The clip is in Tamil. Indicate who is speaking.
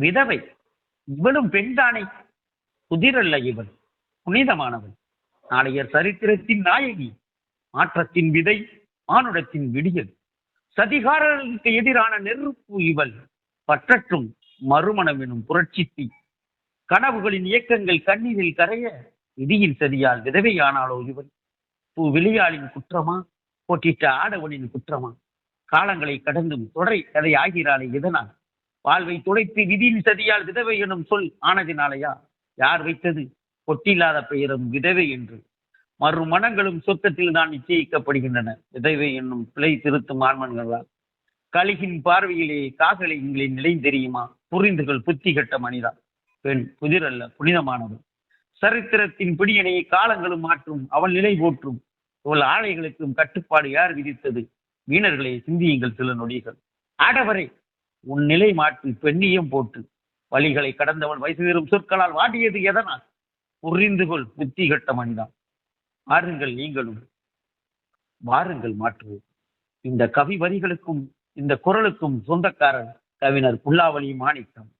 Speaker 1: விதவை. இவளும் பெண்தானே புதிரல்ல இவள். புனிதமானவள். நாளைய சரித்திரத்தின் நாயகி. மாற்றத்தின் விதை மானுடத்தின் விடியல். சதிகாரர்களுக்கு எதிரான நெருப்பு இவள். பற்றற்றும் மறுமணம் எனும் புரட்சி தீ. கனவுகளின் இயக்கங்கள் கண்ணீரில் கரைய விதியின் சதியால் விதவையானாலோ இவள். பூ விளையாளின் குற்றமா? போட்டிட்ட ஆடவனின் குற்றமா? காலங்களை கடந்தும் தொடரை கதை ஆகிறாளே இதனால் வாழ்வை துடைத்து விதியின் சதியால் விதவை எனும் சொல் ஆனதினாலையா? யார் வைத்தது? பொட்டில்லாத பெயரும் விதவை என்று. மறுமணங்களும் சொர்க்கத்தில் தான் நிச்சயிக்கப்படுகின்றன. விதவை என்னும் பிழை திருத்தும் ஆண்மன்களால் கலிகின் பார்வையிலே காகலிங்களின் நிலை தெரியுமா? புரிந்துகள் புத்தி கட்ட மனிதா? பெண் புதிரல்ல புனிதமானவள். சரித்திரத்தின் பிடியணையை காலங்களும் மாற்றும் அவள் நிலை போற்றும். இவள் ஆலைகளுக்கும் கட்டுப்பாடு யார் விதித்தது? வீணர்களே சிந்தியுங்கள் சில நொடிகள். ஆடவரை உன் நிலை மாற்றி பெண்ணியம் போட்டு வழிகளை கடந்தவள் வயசு வெறும் சொற்களால் வாடியது எதனால்? புரிந்து கொள் புத்தி கட்ட மனிதான். வாருங்கள் நீங்களும். வாருங்கள் மாற்றுவோம். இந்த கவி வரிகளுக்கும் இந்த குரலுக்கும் சொந்தக்காரர் கவிஞர் புல்லாவளி மாணிக்கம்.